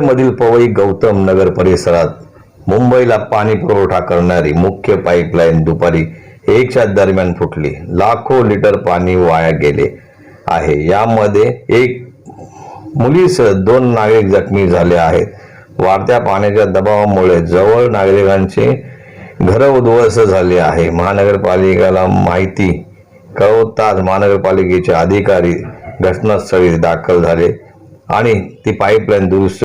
मुंबईमधील पवई गौतम नगर परिसरात मुंबईला पाणी पुरवठा करणारी मुख्य पाईपलाईन दुपारी एकच्या दरम्यान फुटली. लाखो लिटर पाणी वाया गेले आहे. यामध्ये एक मुलीसह दोन नागरिक जखमी झाले आहेत. वाढत्या पाण्याच्या दबावामुळे जवळ नागरिकांचे घर उद्ध्वस्त झाले आहे. महानगरपालिकेला माहिती कळवताच महानगरपालिकेचे अधिकारी घटनास्थळी दाखल झाले आणि ती पाईपलाईन दुरुस्त